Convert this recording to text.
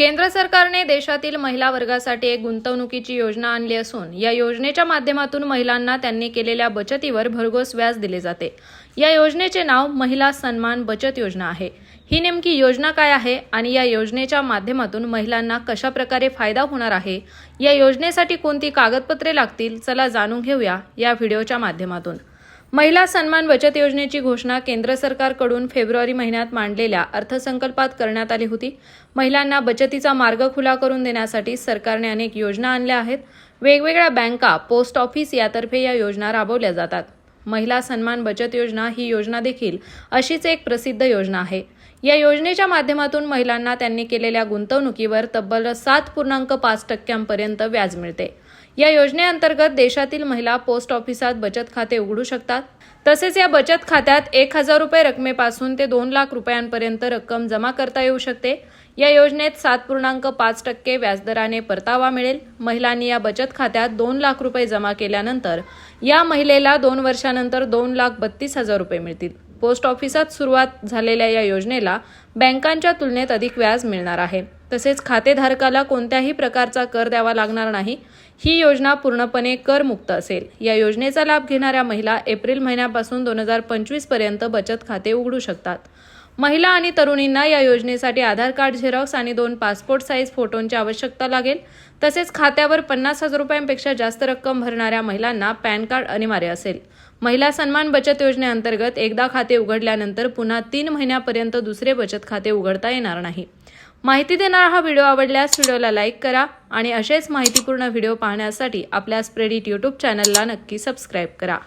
केंद्र सरकारने देशातील महिला वर्गासाठी एक गुंतवणुकीची योजना आणली असून या योजनेच्या माध्यमातून महिलांना त्यांनी केलेल्या बचतीवर भरघोस व्याज दिले जाते. या योजनेचे नाव महिला सन्मान बचत योजना आहे. ही नेमकी योजना काय आहे आणि या योजनेच्या माध्यमातून महिलांना कशा प्रकारे फायदा होणार आहे या योजनेसाठी कोणती कागदपत्रे लागतील चला जाणून घेऊया या व्हिडिओच्या माध्यमातून. महिला सन्मान बचत योजनेची घोषणा केंद्र सरकारकडून फेब्रुवारी महिन्यात मांडलेल्या अर्थसंकल्पात करण्यात आली होती. महिलांना बचतीचा मार्ग खुला करून देण्यासाठी सरकारने अनेक योजना आणल्या आहेत. वेगवेगळ्या बँका पोस्ट ऑफिस यातर्फे या योजना राबवल्या जातात. महिला सन्मान बचत योजना ही योजना देखील अशीच एक प्रसिद्ध योजना आहे. या योजनेच्या माध्यमातून महिलांना त्यांनी केलेल्या गुंतवणुकीवर तब्बल सात पूर्णांक पाच टक्क्यांपर्यंत व्याज मिळते. या योजनेअंतर्गत देशातील महिला पोस्ट ऑफिसात बचत खाते उघडू शकतात. तसेच या बचत खात्यात एक हजार रुपये रकमेपासून ते दोन लाख रुपयांपर्यंत रक्कम जमा करता येऊ शकते. या योजनेत सात पूर्णांक पाच टक्के व्याजदराने परतावा मिळेल. महिलांनी या बचत खात्यात दोन लाख रुपये जमा केल्यानंतर या महिलेला दोन वर्षानंतर दोन लाख बत्तीस हजार रुपये मिळतील. पोस्ट ऑफिसात सुरुवात झालेल्या या योजनेला बँकांच्या तुलनेत अधिक व्याज मिळणार आहे. तसेच खातेधारकाला कोणत्याही प्रकारचा कर द्यावा लागणार नाही. ही योजना पूर्णपणे करमुक्त असेल. या योजनेचा लाभ घेणाऱ्या महिला एप्रिल महिन्यापासून दोन हजार पंचवीसपर्यंत बचत खाते उघडू शकतात. महिला आणि तरुणींना या योजनेसाठी आधार कार्ड झेरॉक्स आणि दोन पासपोर्ट साईज फोटोंची आवश्यकता लागेल. तसेच खात्यावर पन्नास हजार रुपयांपेक्षा जास्त रक्कम भरणाऱ्या महिलांना पॅन कार्ड अनिवार्य असेल. महिला सन्मान बचत योजनेअंतर्गत एकदा खाते उघडल्यानंतर पुन्हा तीन महिन्यापर्यंत दुसरे बचत खाते उघडता येणार नाही. माहिती देणारा हा व्हिडिओ आवडल्यास व्हिडिओला लाईक करा आणि असेच माहितीपूर्ण व्हिडिओ पाहण्यासाठी आपल्या स्प्रेडिट यूट्यूब चॅनलला नक्की सबस्क्राईब करा.